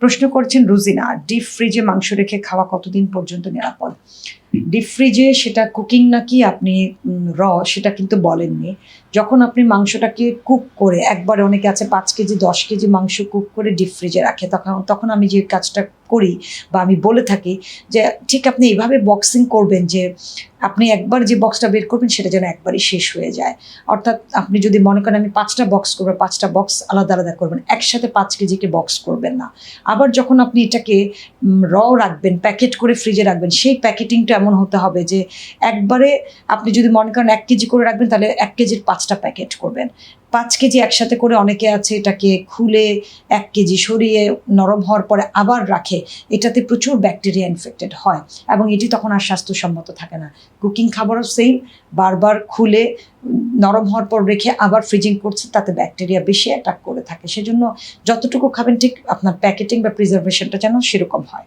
প্রশ্ন করছেন রুজিনা ডিপ ফ্রিজে মাংস রেখে খাওয়া কতদিন পর্যন্ত নিরাপদ? ডিপ ফ্রিজে সেটা কুকিং নাকি আপনি র সেটা কিন্তু বলেননি। যখন আপনি মাংসটাকে কুক করে একবারে অনেকে আছে পাঁচ কেজি দশ কেজি মাংস কুক করে ডিপ ফ্রিজে রাখে তখন তখন আমি যে কাজটা করি বা আমি বলে থাকি যে, ঠিক আপনি এইভাবে বক্সিং করবেন যে, আপনি একবার যে বক্সটা বের করবেন সেটা যেন একবারই শেষ হয়ে যায়। অর্থাৎ আপনি যদি মনে করেন আমি পাঁচটা বক্স করব, পাঁচটা বক্স আলাদা আলাদা করবেন, একসাথে পাঁচ কেজিকে বক্স করবেন না। আবার যখন আপনি এটাকে র রাখবেন প্যাকেট করে ফ্রিজে রাখবেন, সেই প্যাকেটিংটা এমন হতে হবে যে, একবারে আপনি যদি মনে করেন এক কেজি করে রাখবেন, তাহলে এক কেজির পাঁচটা প্যাকেট করবেন। পাঁচ কেজি একসাথে করে অনেকে আছে এটাকে খুলে এক কেজি সরিয়ে নরম হওয়ার পরে আবার রাখে। এটাতে প্রচুর ব্যাকটেরিয়া ইনফেক্টেড হয় এবং এটি তখন আর স্বাস্থ্যসম্মত থাকে না। কুকিং খাবারও সেম বারবার খুলে নরম হওয়ার পর রেখে আবার ফ্রিজিং করছে, তাতে ব্যাকটেরিয়া বেশি অ্যাটাক করে থাকে। সেজন্য যতটুকু খাবেন ঠিক আপনার প্যাকেটিং বা প্রিজার্ভেশনটা যেন সেরকম হয়।